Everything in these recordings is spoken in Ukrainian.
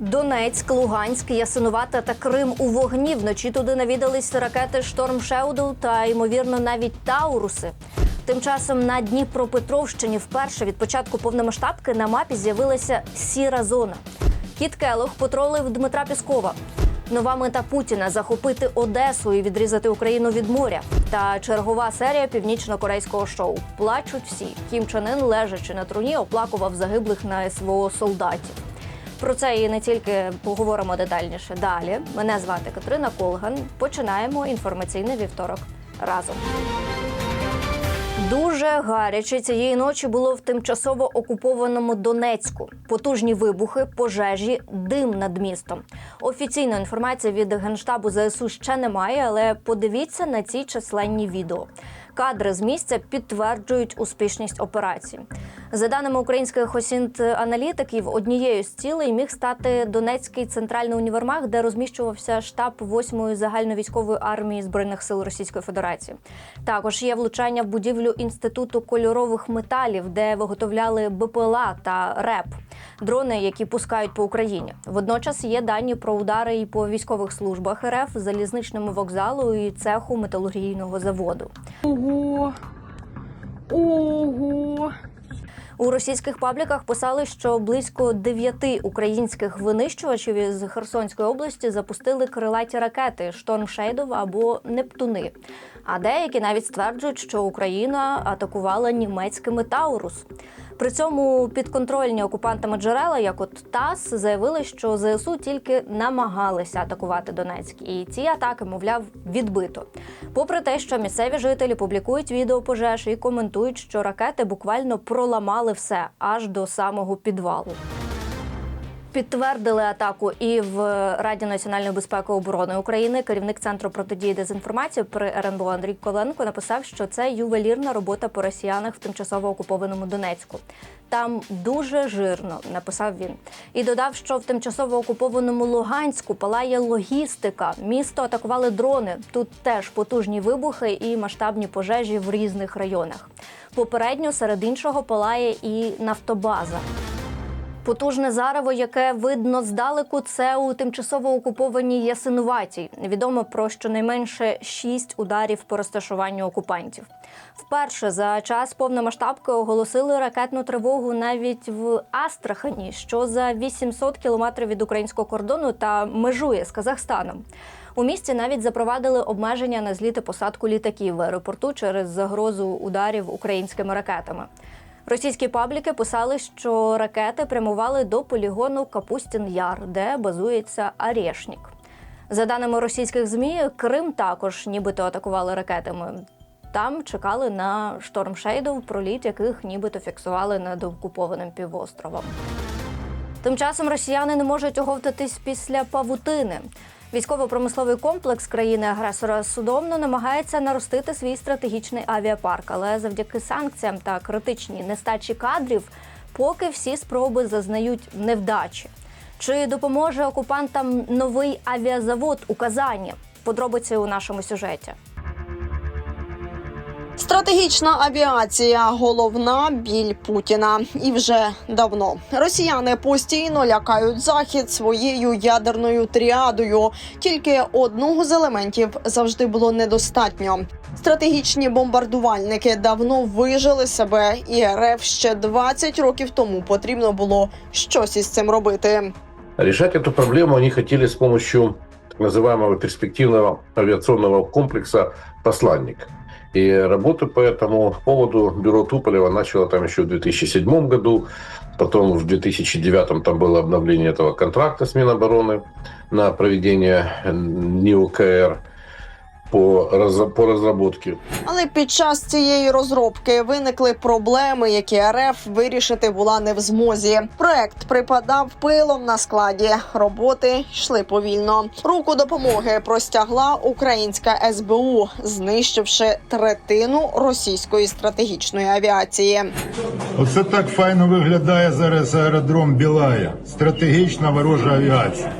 Донецьк, Луганськ, Ясинувата та Крим у вогні. Вночі туди навідались ракети Шторм Шеудл та ймовірно навіть Тауруси. Тим часом на Дніпропетровщині вперше від початку повномасштабки на мапі з'явилася сіра зона. Кіт Келох потролив Дмитра Піскова. Нова мета Путіна захопити Одесу і відрізати Україну від моря. Та чергова серія північно-корейського шоу. Плачуть всі. Кім Чен Ын, лежачи на труні, оплакував загиблих на СВО солдатів. Про це і не тільки поговоримо детальніше далі. Мене звати Катерина Колган. Починаємо інформаційний вівторок разом. Дуже гаряче цієї ночі було в тимчасово окупованому Донецьку. Потужні вибухи, пожежі, дим над містом. Офіційної інформації від генштабу ЗСУ ще немає, але подивіться на ці численні відео. Кадри з місця підтверджують успішність операції. За даними українських осінт-аналітиків, однією з цілей міг стати Донецький центральний універмаг, де розміщувався штаб 8-ї загальновійськової армії збройних сил Російської Федерації. Також є влучання в будівлю інституту кольорових металів, де виготовляли БПЛА та РЕП дрони, які пускають по Україні. Водночас є дані про удари і по військових службах РФ, залізничному вокзалу і цеху металургійного заводу. Ого. У російських пабліках писали, що близько дев'яти українських винищувачів із Херсонської області запустили крилаті ракети Шторм Шейдов або Нептуни. А деякі навіть стверджують, що Україна атакувала німецькими Таурус. При цьому підконтрольні окупантами джерела, як от ТАСС, заявили, що ЗСУ тільки намагалися атакувати Донецьк, і ці атаки, мовляв, відбито. Попри те, що місцеві жителі публікують відео пожеж і коментують, що ракети буквально проламали все аж до самого підвалу. Підтвердили атаку і в Раді національної безпеки і оборони України. Керівник центру протидії дезінформації при РНБО Андрій Коленко написав, що це ювелірна робота по росіянах в тимчасово окупованому Донецьку. Там дуже жирно, написав він, і додав, що в тимчасово окупованому Луганську палає логістика. Місто атакували дрони. Тут теж потужні вибухи і масштабні пожежі в різних районах. Попередньо серед іншого палає і нафтобаза. Потужне зарево, яке видно здалеку, це у тимчасово окупованій Ясинуватій. Відомо про щонайменше шість ударів по розташуванню окупантів. Вперше за час повномасштабки оголосили ракетну тривогу навіть в Астрахані, що за 800 кілометрів від українського кордону та межує з Казахстаном. У місті навіть запровадили обмеження на зліт і посадку літаків в аеропорту через загрозу ударів українськими ракетами. Російські пабліки писали, що ракети прямували до полігону Капустін Яр, де базується Арешнік. За даними російських змі, Крим також нібито атакували ракетами. Там чекали на шторм Шейдов, проліт яких нібито фіксували над окупованим півостровом. Тим часом росіяни не можуть оговтатись після павутини. Військово-промисловий комплекс країни-агресора судомно намагається наростити свій стратегічний авіапарк, але завдяки санкціям та критичній нестачі кадрів, поки всі спроби зазнають невдачі. Чи допоможе окупантам новий авіазавод у Казані? Подробиці у нашому сюжеті. Стратегічна авіація головна біль Путіна, і вже давно росіяни постійно лякають захід своєю ядерною тріадою. Тільки одного з елементів завжди було недостатньо. Стратегічні бомбардувальники давно вижили себе, і РФ ще 20 років тому потрібно було щось із цим робити. Решать эту проблему они хотели с помощью так называемого перспективного авиационного комплекса «Посланник». И работу по этому поводу бюро Туполева начало там еще в 2007 году. Потом в 2009 там было обновление этого контракта с Минобороны на проведение НИОКР по, по разработке. Але під час цієї розробки виникли проблеми, які РФ вирішити була не в змозі. Проект припадав пилом на складі. Роботи йшли повільно. Руку допомоги простягла українська СБУ, знищивши третину російської стратегічної авіації. Оце так файно виглядає зараз аеродром Білая. Стратегічна ворожа авіація.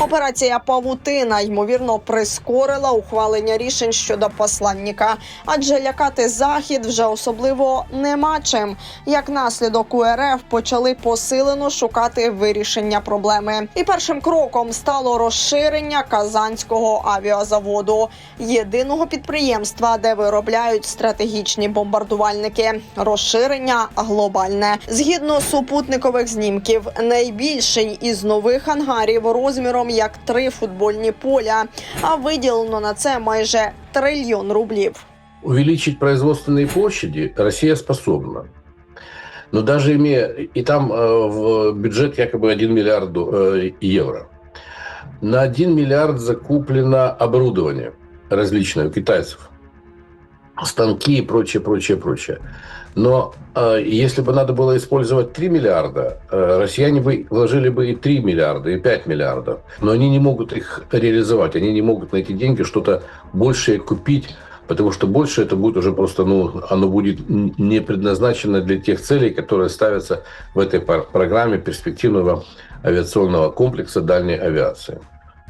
Операція Павутина ймовірно прискорила ухвалення рішень щодо посланника, адже лякати захід вже особливо нема чим. Як наслідок УРФ почали посилено шукати вирішення проблеми. І першим кроком стало розширення казанського авіазаводу, єдиного підприємства, де виробляють стратегічні бомбардувальники. Розширення глобальне. Згідно супутникових знімків, найбільший із нових ангарів розміром як три футбольні поля. А виділено на це майже трильйон рублів. Увеличить производственные площади Россия способна. Но даже имея, и там э, в бюджет якобы 1 миллиард э, евро. На 1 миллиард закуплено оборудование различное у китайцев. Станки и прочее, прочее, прочее. Но э, если бы надо было использовать 3 миллиарда, э, россияне бы вложили бы и 3 миллиарда, и 5 миллиардов. Но они не могут их реализовать. Они не могут на эти деньги что-то большее купить, потому что больше это будет уже просто, ну, оно будет не предназначено для тех целей, которые ставятся в этой программе перспективного авиационного комплекса дальней авиации.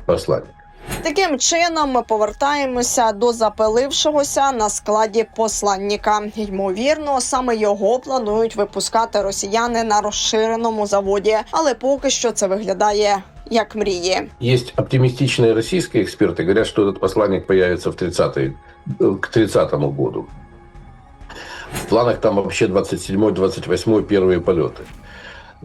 Посланник. Таким чином ми повертаємося до запилившогося на складі посланника. Ймовірно, саме його планують випускати росіяни на розширеному заводі, але поки що це виглядає як мрії. Есть оптимистичные российские эксперты, говорят, что этот посланник появится в 30 к 30 году. В планах там вообще 27-28 первые полеты.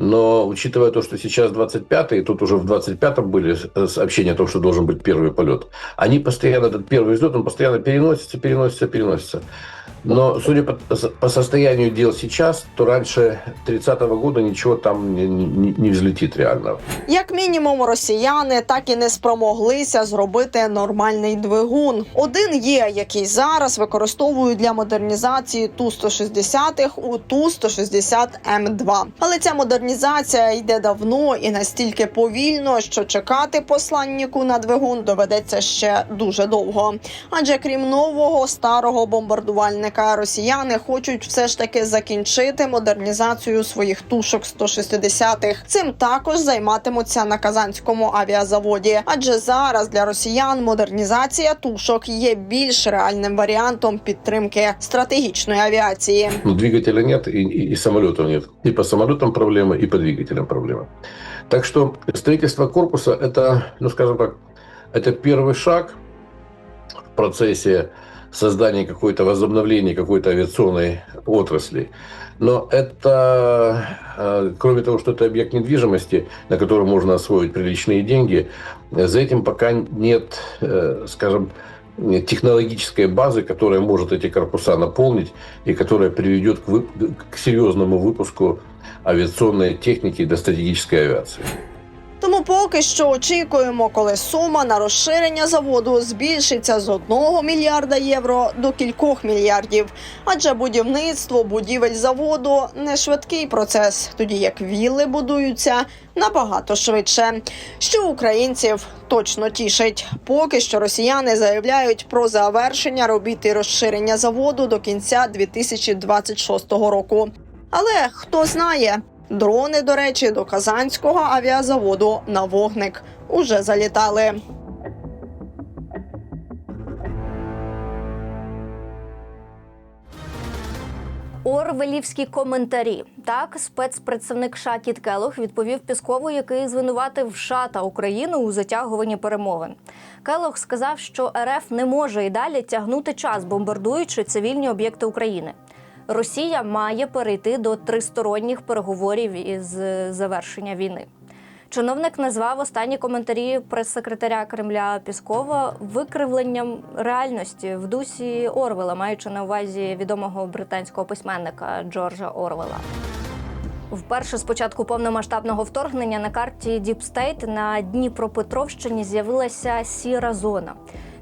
Но учитывая то, что сейчас 25-й, тут уже в 25-м были с- сообщения о том, что должен быть первый полет, они постоянно, этот первый взлет, он постоянно переносится, переносится, переносится. Но судя по, по состоянию дел сейчас, то раньше 30-го года ничего там не, не- не взлетит реально. Як мінімум, росіяни так і не спромоглися зробити нормальний двигун. Один є, який зараз використовують для модернізації ту 160 у ту 160 М2. Але ця модернізація йде давно і настільки повільно, що чекати посланнику на двигун доведеться ще дуже довго. Адже крім нового старого бомбардувальника, росіяни хочуть все ж таки закінчити модернізацію своїх тушок 160-х. Цим також займатимуться на казанському авіазаводі. Адже зараз для росіян модернізація тушок є більш реальним варіантом підтримки стратегічної авіації. Ну, двигателя нет и, и, и самолетов нет. И по самолетам проблема, и по двигателям проблема. Так что строительство корпуса – это, ну, скажем так, это первый шаг в процессе Создания какой-то возобновления какой-то авиационной отрасли. Но это, э, кроме того, что это объект недвижимости, на котором можно освоить приличные деньги, за этим пока нет, э, скажем, технологической базы, которая может эти корпуса наполнить и которая приведет к, вып- к серьезному выпуску авиационной техники до стратегической авиации. Поки що очікуємо, коли сума на розширення заводу збільшиться з 1 мільярда євро до кількох мільярдів. Адже будівництво будівель заводу не швидкий процес, тоді як вілли будуються набагато швидше. Що українців точно тішить. Поки що росіяни заявляють про завершення робіт і розширення заводу до кінця 2026 року. Але хто знає, дрони, до речі, до казанського авіазаводу на вогник уже залітали. Орвелівські коментарі. Так, спецпредставник США Кіт Келох відповів Піскову, який звинуватив США та Україну у затягуванні перемовин. Келох сказав, що РФ не може і далі тягнути час, бомбардуючи цивільні об'єкти України. Росія має перейти до тристоронніх переговорів із е, завершення війни. Чиновник назвав останні коментарі прес-секретаря Кремля Піскова викривленням реальності в дусі Орвела, маючи на увазі відомого британського письменника Джорджа Орвела. Вперше з початку повномасштабного вторгнення на карті Діпстейт на Дніпропетровщині з'явилася сіра зона.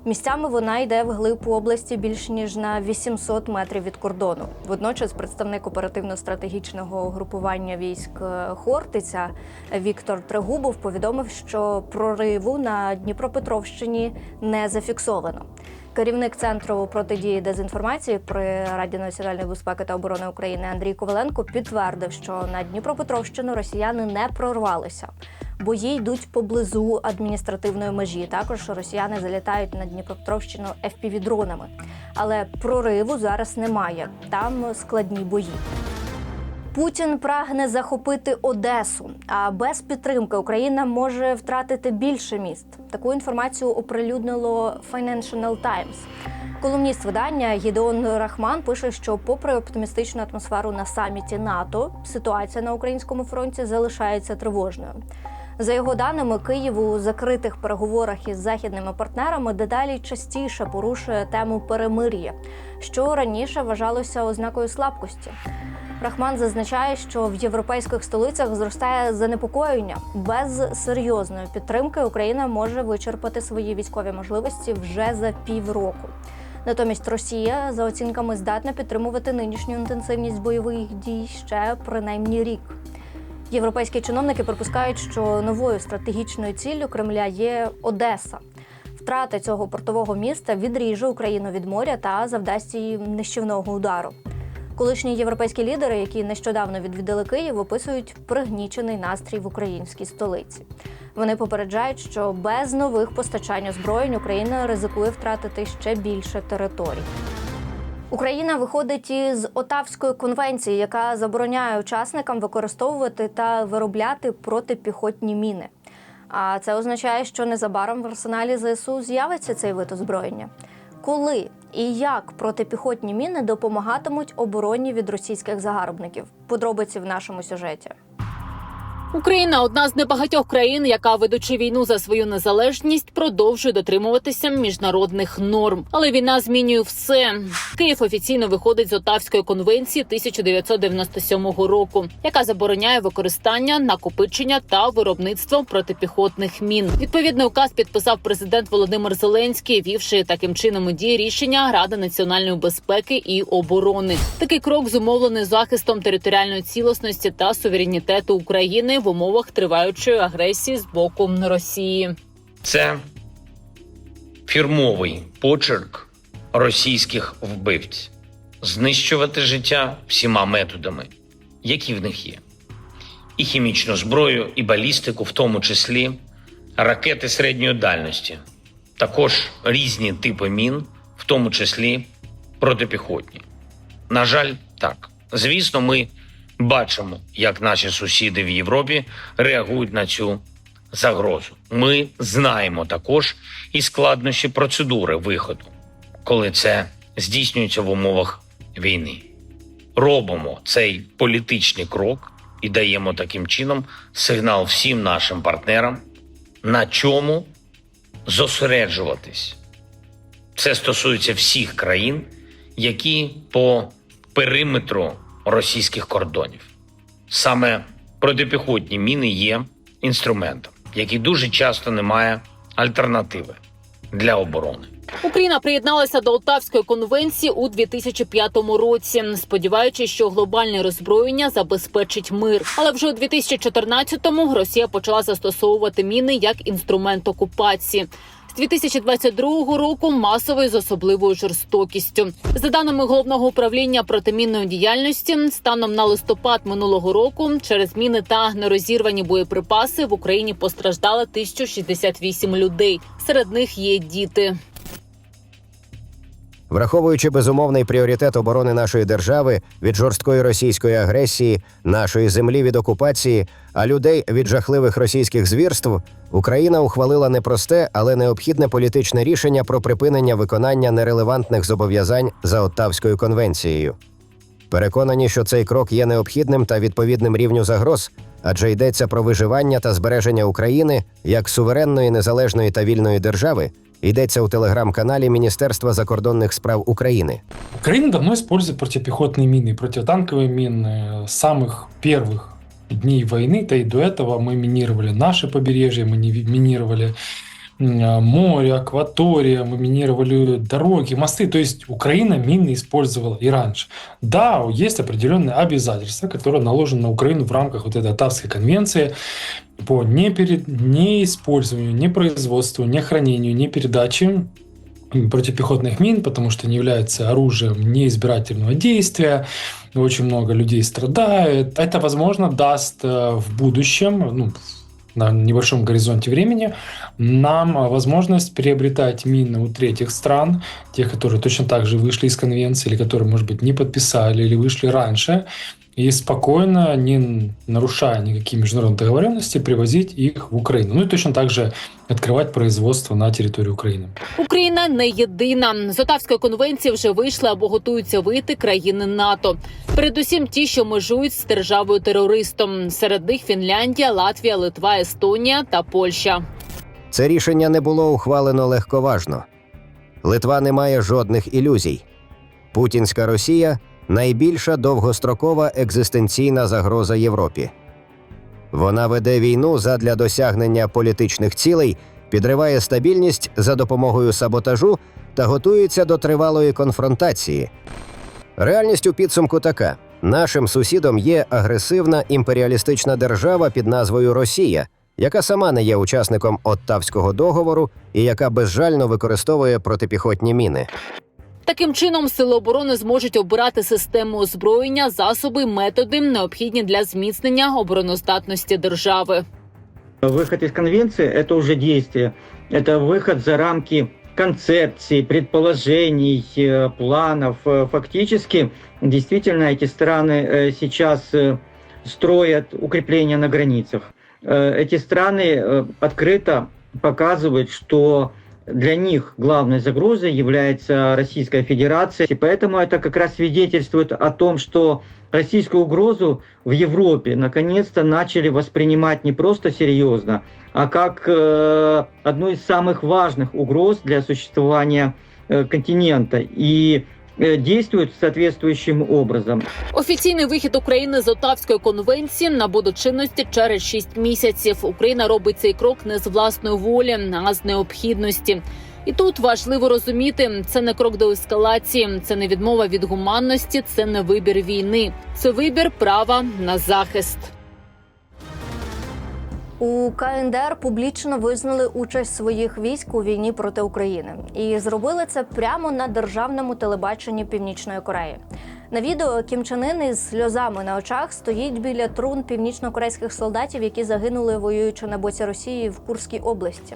Місцями вона йде вглиб області більш ніж на 800 метрів від кордону. Водночас представник оперативно-стратегічного угрупування військ е, Хортиця Віктор Трегубов повідомив, що прориву на Дніпропетровщині не зафіксовано. Керівник центру протидії дезінформації при Раді національної безпеки та оборони України Андрій Коваленко підтвердив, що на Дніпропетровщину росіяни не прорвалися. Бої йдуть поблизу адміністративної межі. Також росіяни залітають на Дніпропетровщину FPV-дронами. Але прориву зараз немає. Там складні бої. Путін прагне захопити Одесу, а без підтримки Україна може втратити більше міст. Таку інформацію оприлюднило Financial Times. Колумніст видання Гідеон Рахман пише, що, попри оптимістичну атмосферу на саміті НАТО, ситуація на українському фронті залишається тривожною. За його даними, Київ у закритих переговорах із західними партнерами дедалі частіше порушує тему перемир'я, що раніше вважалося ознакою слабкості. Рахман зазначає, що в європейських столицях зростає занепокоєння. Без серйозної підтримки Україна може вичерпати свої військові можливості вже за півроку. Натомість Росія, за оцінками, здатна підтримувати нинішню інтенсивність бойових дій ще принаймні рік. Європейські чиновники припускають, що новою стратегічною ціллю Кремля є Одеса. Втрата цього портового міста відріже Україну від моря та завдасть їй нищівного удару. Колишні європейські лідери, які нещодавно відвідали Київ, описують пригнічений настрій в українській столиці. Вони попереджають, що без нових постачань озброєнь Україна ризикує втратити ще більше територій. Україна виходить із Отавської конвенції, яка забороняє учасникам використовувати та виробляти протипіхотні міни. А це означає, що незабаром в арсеналі ЗСУ з'явиться цей вид озброєння. Коли і як протипіхотні міни допомагатимуть обороні від російських загарбників? Подробиці в нашому сюжеті. Україна одна з небагатьох країн, яка ведучи війну за свою незалежність, продовжує дотримуватися міжнародних норм. Але війна змінює все. Київ офіційно виходить з Отавської конвенції 1997 року, яка забороняє використання, накопичення та виробництво протипіхотних мін. Відповідний указ підписав президент Володимир Зеленський, вівши таким чином у дії рішення Ради національної безпеки і оборони. Такий крок зумовлений захистом територіальної цілісності та суверенітету України в умовах триваючої агресії з боку Росії. Це фірмовий почерк російських вбивців знищувати життя всіма методами, які в них є. І хімічну зброю, і балістику, в тому числі ракети середньої дальності, також різні типи мін, в тому числі протипіхотні. На жаль, так. Звісно, ми бачимо, як наші сусіди в Європі реагують на цю загрозу. Ми знаємо також і складнощі процедури виходу, коли це здійснюється в умовах війни. Робимо цей політичний крок і даємо таким чином сигнал всім нашим партнерам, на чому зосереджуватись. Це стосується всіх країн, які по периметру російських кордонів. Саме протипіхотні міни є інструментом, який дуже часто не має альтернативи для оборони. Україна приєдналася до Отавської конвенції у 2005 році, сподіваючись, що глобальне роззброєння забезпечить мир. Але вже у 2014-му Росія почала застосовувати міни як інструмент окупації. З 2022 року масово і з особливою жорстокістю. За даними головного управління протимінної діяльності, станом на листопад минулого року через міни та нерозірвані боєприпаси в Україні постраждали 1068 людей. Серед них є діти. Враховуючи безумовний пріоритет оборони нашої держави від жорсткої російської агресії, нашої землі від окупації, а людей від жахливих російських звірств, Україна ухвалила непросте, але необхідне політичне рішення про припинення виконання нерелевантних зобов'язань за Оттавською конвенцією. Переконані, що цей крок є необхідним та відповідним рівню загроз, адже йдеться про виживання та збереження України як суверенної, незалежної та вільної держави. Йдеться у телеграм-каналі Міністерства закордонних справ України. Украина давно использует противопехотные мины, противотанковые мины с самых первых дней войны, да и до этого мы минировали наше побережье, мы не минировали м, море, акватория, мы минировали дороги, мосты. То есть Украина мины использовала и раньше. Да, есть определенные обязательства, которые наложены на Украину в рамках вот этой Оттавской конвенции по не, перед, не использованию, не производству, не хранению, не передаче противопехотных мин, потому что они являются оружием неизбирательного действия. Очень много людей страдает. Это, возможно, даст э, в будущем, ну, на небольшом горизонте времени, нам э, возможность приобретать мины у третьих стран, тех, которые точно так же вышли из конвенции, или которые, может быть, не подписали, или вышли раньше, и спокойно, не нарушая никакие международные договоренности, привозить их в Украину. Ну и точно так же открывать производство на территории Украины. Україна не єдина. З Отавської конвенції вже вийшли або готуються вийти країни НАТО. Передусім, ті, що межують з державою терористом. Серед них Фінляндія, Латвія, Литва, Естонія та Польща. Це рішення не було ухвалено легковажно. Литва не має жодних ілюзій. Путінська Росія найбільша довгострокова екзистенційна загроза Європі. Вона веде війну задля досягнення політичних цілей, підриває стабільність за допомогою саботажу та готується до тривалої конфронтації. Реальність у підсумку така: нашим сусідом є агресивна імперіалістична держава під назвою Росія, яка сама не є учасником Оттавського договору і яка безжально використовує протипіхотні міни. Таким чином, сили оборони зможуть обирати систему озброєння, засоби, методи, необхідні для зміцнення обороноздатності держави. Выход из конвенции – это уже действие. Это выход за рамки концепций, предположений, э, планов. Э, Фактически, действительно, эти страны э, сейчас э, строят укрепления на границах. Э, Эти страны э, открыто показывают, что для них главной загрозой является Российская Федерация. И поэтому это как раз свидетельствует о том, что российскую угрозу в Европе наконец-то начали воспринимать не просто серьезно, а как э, одну из самых важных угроз для существования э, континента. И действуют соответствующим образом. Офіційний вихід України з Отавської конвенції набуде чинності через 6 місяців. Україна робить цей крок не з власної волі, а з необхідності. І тут важливо розуміти, це не крок до ескалації, це не відмова від гуманності, це не вибір війни, це вибір права на захист. У КНДР публічно визнали участь своїх військ у війні проти України і зробили це прямо на державному телебаченні Північної Кореї. На відео Кім Чен із сльозами на очах стоїть біля трун північно-корейських солдатів, які загинули воюючи на боці Росії в Курській області.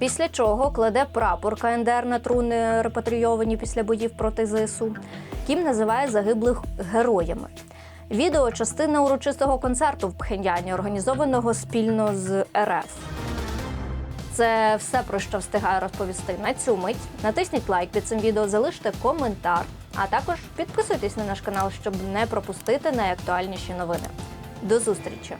Після чого кладе прапор КНДР на труни, репатрійовані після боїв проти ЗСУ. Кім називає загиблих героями. Відео частина урочистого концерту в Пхеньяні, організованого спільно з РФ. Це все про що встигаю розповісти на цю мить. Натисніть лайк під цим відео, залиште коментар, а також підписуйтесь на наш канал, щоб не пропустити найактуальніші новини. До зустрічі!